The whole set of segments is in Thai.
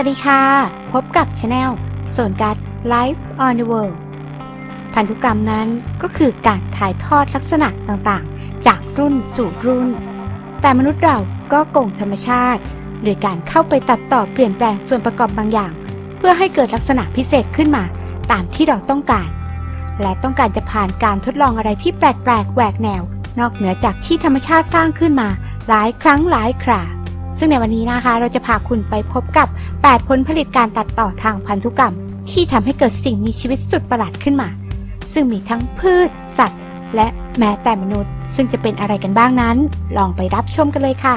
วัสดีค่ะ พบกับช anel โซนการ์ด Life on the World พันธุกรรมนั้นก็คือการถ่ายทอดลักษณะต่างๆ จากรุ่นสู่รุ่น แต่มนุษย์เราก็โกงธรรมชาติ โดยการเข้าไปตัดต่อเปลี่ยนแปลงส่วนประกอบบางอย่าง เพื่อให้เกิดลักษณะพิเศษขึ้นมา ตามที่เราต้องการ และต้องการจะผ่านการทดลองอะไรที่แปลกๆแหวกแนว นอกเหนือจากที่ธรรมชาติสร้างขึ้นมา หลายครั้งหลายครา ซึ่งในวันนี้นะคะเราจะพาคุณไปพบกับ 8 ผลผลิตการตัดต่อทางพันธุกรรม ที่ทำให้เกิดสิ่งมีชีวิตสุดประหลาดขึ้นมา ซึ่งมีทั้งพืช สัตว์ และแม้แต่มนุษย์ ซึ่งจะเป็นอะไรกันบ้างนั้น ลองไปรับชมกันเลยค่ะ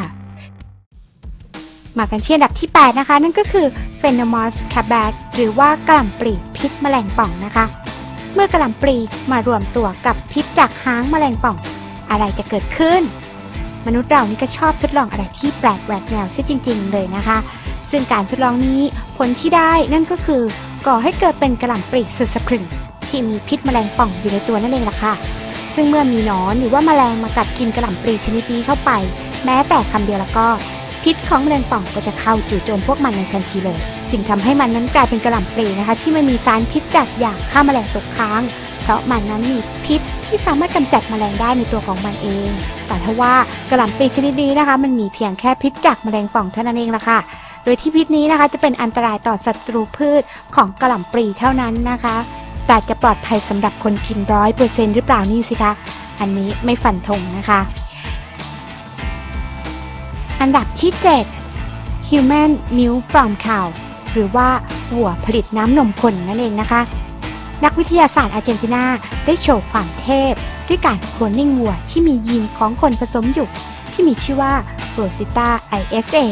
มากันที่อันดับที่ 8 นะคะ นั่นก็คือ p h e n o m o s c a b a c หรือว่ากล่ำปลีพิษแมลงป่องนะคะ เมื่อกล่ำปลีมารวมตัวกับพิษจากหางแมลงป่อง อะไรจะเกิดขึ้น มนุษย์เรานี่ก็ชอบทดลองอะไรที่แปลกแหวกแนวซะจริง ๆ เลยนะคะ ซึ่งการทดลองนี้ผลที่ได้นั่นก็คือ ก่อให้เกิดเป็นกระหล่ำปลีสุดสะพรึง ที่มีพิษแมลงป่องอยู่ในตัวนั่นเองล่ะค่ะ ซึ่งเมื่อมีหนอนหรือว่าแมลงมากัดกินกระหล่ำปลีชนิดนี้เข้าไป แม้แต่คำเดียวแล้วก็ พิษของแมลงป่องก็จะเข้าจู่โจมพวกมันในทันทีเลย จึงทำให้มันนั้นกลายเป็นกระหล่ำปลีนะคะ ที่ไม่มีสารพิษจากอย่างฆ่าแมลงตกค้าง ราะมันนั้นมีพิษที่สามารถกำจัดแมลงได้ในตัวของมันเอง แต่ถ้าว่ากระหล่ำปลีชนิดนี้นะคะ มันมีเพียงแค่พิษจากแมลงป่องเท่านั้นเองละค่ะโดยที่พิษนี้นะคะจะเป็นอันตรายต่อศัตรูพืชของกระหล่ำปลีเท่านั้นนะคะ แต่จะปลอดภัยสำหรับคนกินร้อยเปอร์เซ็นต์หรือเปล่านี่สิคะ อันนี้ไม่ฟันธงนะคะ อันดับที่ 7 Human Milk from Cow หรือว่าวัวผลิตน้ำนมคนนั่นเองนะคะ นักวิทยาศาสตร์อาร์เจนตินาได้โชว์ความเทพ ด้วยการโคลนนิ่งวัวที่มียีนของคนผสมอยู่ ที่มีชื่อว่า Rosita ISA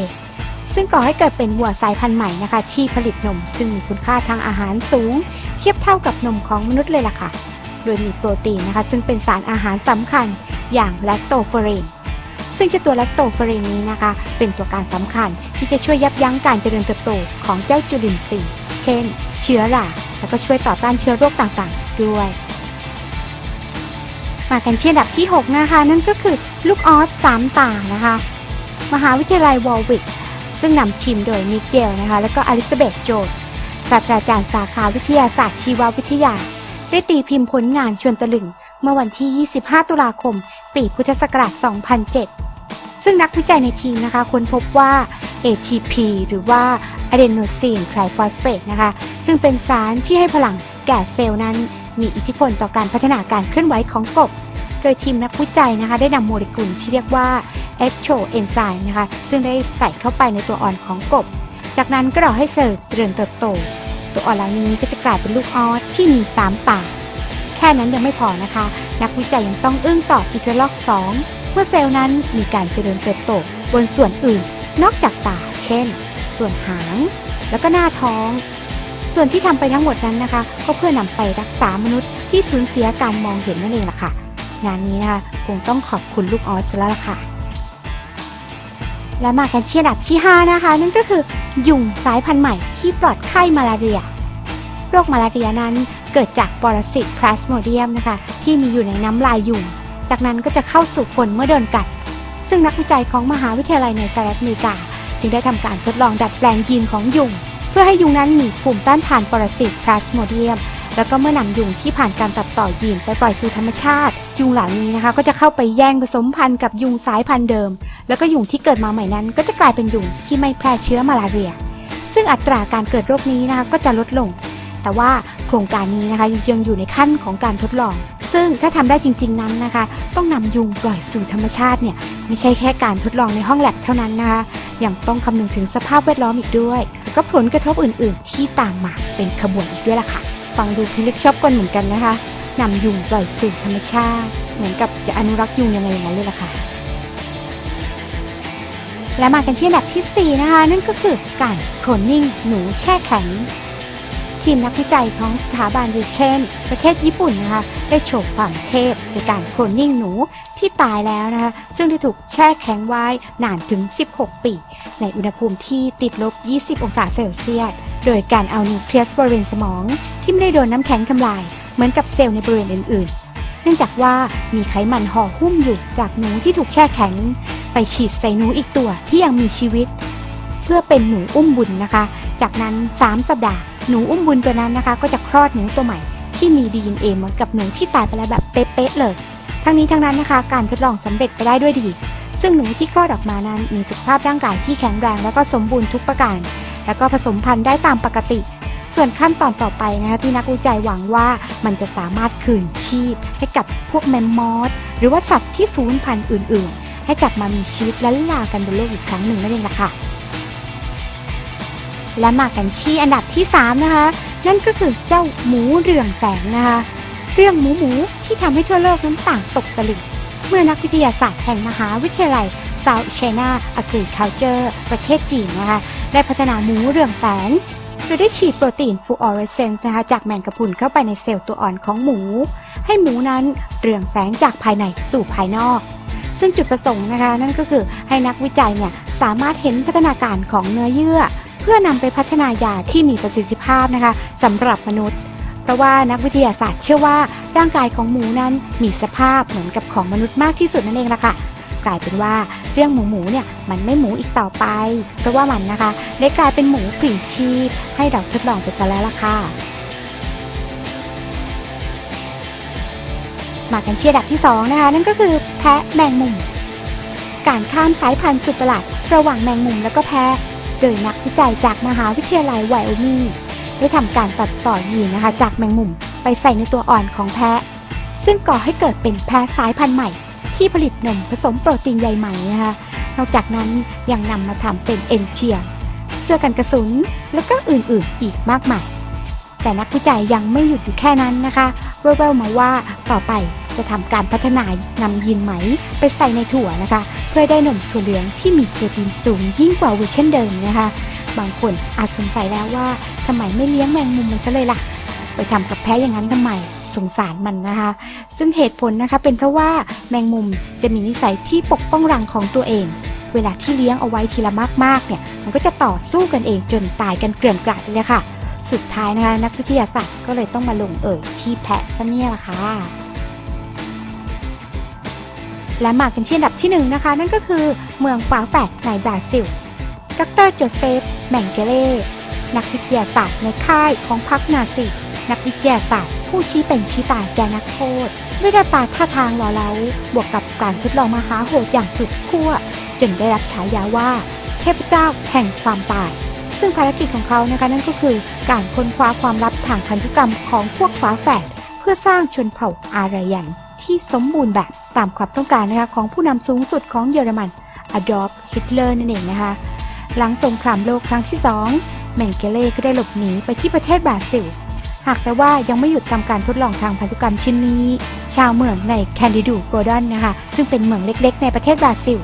ซึ่งก่อให้เกิดเป็นวัวสายพันธุ์ใหม่นะคะ ที่ผลิตนมซึ่งมีคุณค่าทางอาหารสูง เทียบเท่ากับนมของมนุษย์เลยล่ะค่ะ โดยมีโปรตีนนะคะ ซึ่งเป็นสารอาหารสำคัญอย่างแลคโตเฟอเรนซึ่งเจ้าตัวแลคโตเฟอเรนนี้นะคะ เป็นตัวการสำคัญที่จะช่วยยับยั้งการเจริญเติบโตของเจ้าจุลินทรีย์ เช่น เชื้อรา แล้วก็ช่วยต่อต้านเชื้อโรคต่างๆ ด้วย มากันที่อันดับที่ 6 นะคะ นั่นก็คือลูกออสสามตานะคะ มหาวิทยาลัยวอลวิกซึ่งนำทีมโดยมิเกลนะคะ แล้วก็อลิซาเบธโจดศาสตราจารย์สาขาวิทยาศาสตร์ชีววิทยา ได้ตีพิมพ์ผลงานชวนตะลึง เมื่อวันที่ 25 ตุลาคม ปีพุทธศักราช 2007 ซึ่งนักวิจัยในทีมนะคะค้นพบว่า ATP หรือว่า Adenosine Triphosphate นะคะ ซึ่งเป็นสารที่ให้พลังแก่เซลล์นั้น มีอิทธิพลต่อการพัฒนาการเคลื่อนไหวของกบ โดยทีมนักวิจัยนะคะ ได้นำโมเลกุลที่เรียกว่า e c t r o enzyme นะคะ ซึ่งได้ใส่เข้าไปในตัวอ่อนของกบ จากนั้นก็รอให้เซลล์เจริญเติบโต ตัวอ่อนเหล่านี้ก็จะกลายเป็นลูกออสที่มี3ตาแค่นั้นยังไม่พอนะคะ นักวิจัยยังต้องอึ้งต่ออีกระลอก2เมื่อเซลล์นั้นมีการเจริญเติบโตบนส่วนอื่น นอกจากตา เช่น ส่วนหาง แล้วก็หน้าท้อง ส่วนที่ทำไปทั้งหมดนั้นนะคะ ก็เพื่อนำไปรักษามนุษย์ที่สูญเสียการมองเห็นนั่นเองล่ะค่ะ งานนี้นะคะคงต้องขอบคุณลูกออสแล้วล่ะค่ะ และมากันที่อันดับที่ 5 นะคะ นั่นก็คือยุงสายพันธุ์ใหม่ที่ปลอดไข้มาลาเรีย โรคมาลาเรียนั้นเกิดจากปรสิตพลาสโมเดียมนะคะ ที่มีอยู่ในน้ำลายยุง จากนั้นก็จะเข้าสู่คนเมื่อโดนกัด ซึ่งนักวิจัยของมหาวิทยาลัยในสหรัฐอเมริกา จึงได้ทำการทดลองดัดแปลงยีนของยุง เพื่อให้ยุงนั้นมีภูมิต้านทานปรสิตพลาสโมเดียม แล้วก็เมื่อนำยุงที่ผ่านการตัดต่อยีนไปปล่อยสู่ธรรมชาติ ยุงเหล่านี้นะคะก็จะเข้าไปแย่งผสมพันธุ์กับยุงสายพันธุ์เดิม แล้วก็ยุงที่เกิดมาใหม่นั้น ก็จะกลายเป็นยุงที่ไม่แพร่เชื้อมาลาเรีย ซึ่งอัตราการเกิดโรคนี้นะคะก็จะลดลง แต่ว่าโครงการนี้นะคะยังอยู่ในขั้นของการทดลอง ซึ่งถ้าทำได้จริง ๆนั้นนะคะ ต้องนำยุงปล่อยสู่ธรรมชาติเนี่ยไม่ใช่แค่การทดลองในห้องแลบเท่านั้นนะคะยังต้องคำนึงถึงสภาพแวดล้อมอีกด้วยแล้วก็ผลกระทบอื่น ๆ ที่ตามมาเป็นขบวนอีกด้วยล่ะค่ะ ฟังดูพิลึกชอบกลเหมือนกันนะคะนำยุงปล่อยสู่ธรรมชาติ เหมือนกับจะอนุรักษ์ยุงยังไงอย่างนั้นเลยล่ะค่ะและมากันที่อันดับทีสี่4 นะคะ นั่นก็คือการโคลนนิ่งหนูแช่แข็ง ทีมนักวิจัยของสถาบันริเคนประเทศญี่ปุ่นนะคะได้โชว์ความเทพในการโคลนนิ่งหนูที่ตายแล้วนะคะซึ่งได้ถูกแช่แข็งไว้นานถึง 16 ปี ในอุณหภูมิที่ติดลบ 20 องศาเซลเซียส โดยการเอานิวเคลียสบริเวณสมอง ที่ไม่ได้โดนน้ำแข็งทำลาย เหมือนกับเซลล์ในบริเวณอื่น ๆ เนื่องจากว่ามีไขมันห่อหุ้มอยู่จากหนูที่ถูกแช่แข็ง ไปฉีดใส่หนูอีกตัวที่ยังมีชีวิต เพื่อเป็นหนูอุ้มบุญนะคะ จากนั้น 3 สัปดาห์ หนูอุ้มบุญตัวนั้นนะคะ ก็จะคลอดหนูตัวใหม่ ที่มี DNA เหมือนกับหนูที่ตายไปแล้วแบบเป๊ะๆเลย ทั้งนี้ทั้งนั้นนะคะ การทดลองสำเร็จไปได้ด้วยดี ซึ่งหนูที่คลอดออกมานั้นมีสุขภาพร่างกายที่แข็งแรงและก็สมบูรณ์ทุกประการ แล้วก็ผสมพันธุ์ได้ตามปกติ ส่วนขั้นตอนต่อไปนะคะที่นักวิจัยหวังว่ามันจะสามารถคืนชีพ ให้กับพวกแมมมอสหรือว่าสัตว์ที่สูญพันธุ์อื่น ๆ ให้กลับมามีชีวิตและลากันบนโลกอีกครั้งหนึ่งนั่นเองล่ะค่ะ และมากันที่อันดับที่ 3 นะคะ นั่นก็คือเจ้าหมูเรืองแสงนะคะ เรื่องหมูหมูที่ทำให้ทั่วโลกนั้นต่างตกตะลึงเมื่อนักวิทยาศาสตร์แห่งมหาวิทยาลัย South China Agriculture ประเทศจีนนะคะ ได้พัฒนาหมูเรืองแสงโดยได้ฉีดโปรตีนฟลูออเรสเซนต์นะคะจากแมงกะพรุนเข้าไปในเซลล์ตัวอ่อนของหมู ให้หมูนั้นเรืองแสงจากภายในสู่ภายนอก ซึ่งจุดประสงค์นะคะ นั่นก็คือให้นักวิจัยเนี่ยสามารถเห็นพัฒนาการของเนื้อเยื่อ พื่อนำไปพัฒนายาที่มีประสิทธิภาพนะคะสำหรับมนุษย์ เพราะว่านักวิทยาศาสตร์เชื่อว่าร่างกายของหมูนั้นมีสภาพเหมือนกับของมนุษย์มากที่สุดนั่นเองล่ะค่ะกลายเป็นว่าเรื่องหมูหมูเนี่ยมันไม่หมูอีกต่อไป เพราะว่ามันนะคะได้กลายเป็นหมูปลีชีพ ให้เราทดลองไปซะแล้วล่ะค่ะมากันที่อันดับที่ 2 นะคะ นั่นก็คือแพะแมงมุม การข้ามสายพันธุ์สุดประหลาดระหว่างแมงมุมและก็แพะ โดยนักวิจัยจากมหาวิทยาลัยไวโอมิงได้ทำการตัดต่อยีนนะคะจากแมงมุมไปใส่ในตัวอ่อนของแพะ ซึ่งก่อให้เกิดเป็นแพะสายพันธุ์ใหม่ ที่ผลิตนมผสมโปรตีนใยไหมนะคะนอกจากนั้นยังนำมาทำเป็นเอนเชียเสื้อกันกระสุนแล้วก็อื่นๆอีกมากมายแต่นักวิจัยยังไม่หยุดอยู่แค่นั้นนะคะแว่วๆมาว่าต่อไปจะทำการพัฒนานำยีนไหมไปใส่ในถั่วนะคะ เพื่อได้นมถั่วเหลืองที่มีโปรตีนสูงยิ่งกว่าเวอร์ชันเดิมนะคะ บางคนอาจสงสัยแล้วว่าทำไมไม่เลี้ยงแมงมุมมันซะเลยล่ะ ไปทำกับแพ้อย่างนั้นทำไมสงสารมันนะคะ ซึ่งเหตุผลนะคะเป็นเพราะว่าแมงมุมจะมีนิสัยที่ปกป้องรังของตัวเอง เวลาที่เลี้ยงเอาไว้ทีละมากๆเนี่ย มันก็จะต่อสู้กันเองจนตายกันเกลื่อนกลาดเลยค่ะ สุดท้ายนะคะ นักวิทยาศาสตร์ก็เลยต้องมาลงเอ่ยที่แพะซะเนี่ยล่ะค่ะ และมากันที่อันดับที่หนึ่งนะคะ นั่นก็คือเมืองฝาแฝดในบราซิล ดรโจเซฟ แมงเกเล่นักวิทยาศาสตร์ในค่ายของพรรคนาซีนักวิทยาศาสตร์ ผู้ชี้เป็นชี้ตายแก่นักโทษ ด้วยหน้าตาท่าทางหล่อเหลาบวกกับการทดลองมหาโหดอย่างสุดขั้ว จนได้รับฉายาว่า เทพเจ้าแห่งความตาย ซึ่งภารกิจของเขานะคะนั่นก็คือ การค้นคว้าความลับทางพันธุกรรมของพวกฝาแฝดเพื่อสร้างชนเผ่าอารยัน ที่สมบูรณ์แบบตามความต้องการนะคะของผู้นำสูงสุดของเยอรมันอดอล์ฟฮิตเลอร์นั่นเองนะคะหลังสงครามโลกครั้งที่2แมงเกเล่ก็ได้หลบหนีไปที่ประเทศบราซิล หากแต่ว่ายังไม่หยุดทำการทดลองทางพันธุกรรมชิ้นนี้ ชาวเมืองในแคนดิดูโกดอนนะคะ ซึ่งเป็นเมืองเล็กๆ ในประเทศบราซิล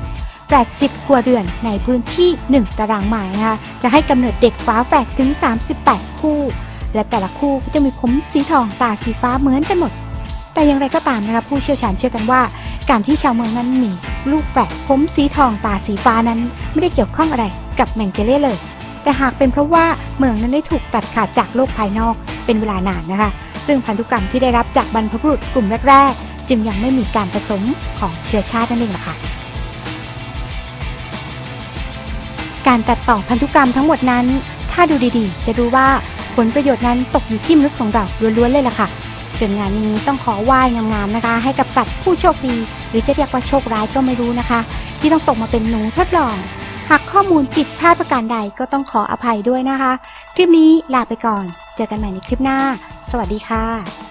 80 ครัวเรือนในพื้นที่ 1 ตารางไม้นะคะจะให้กำเนิดเด็กฟ้าแฝดถึง 38 คู่ และแต่ละคู่ก็จะมีผมสีทองตาสีฟ้าเหมือนกันหมด แต่อย่างไรก็ตามนะคะผู้เชี่ยวชาญเชื่อกันว่า การที่ชาวเมืองนั้นมีลูกแฝดผมสีทองตาสีฟ้านั้น ไม่ได้เกี่ยวข้องอะไรกับแมงเกเล่เลย แต่หากเป็นเพราะว่าเมืองนั้นได้ถูกตัดขาดจากโลกภายนอกเป็นเวลานานนะคะ ซึ่งพันธุกรรมที่ได้รับจากบรรพบุรุษกลุ่มแรก ๆ จึงยังไม่มีการผสมของเชื้อชาตินั่นเองล่ะค่ะการตัดต่อพันธุกรรมทั้งหมดนั้น ถ้าดูดีๆ จะรู้ว่าผลประโยชน์นั้นตกอยู่ที่มนุษย์ของเราล้วนๆเลยล่ะค่ะ จนงานนี้ต้องขอไหว้งามๆนะคะ ให้กับสัตว์ผู้โชคดี หรือจะเรียกว่าโชคร้ายก็ไม่รู้นะคะ ที่ต้องตกมาเป็นหนูทดลอง หากข้อมูลผิดพลาดประการใดก็ต้องขออภัยด้วยนะคะ คลิปนี้ลาไปก่อน เจอกันใหม่ในคลิปหน้า สวัสดีค่ะ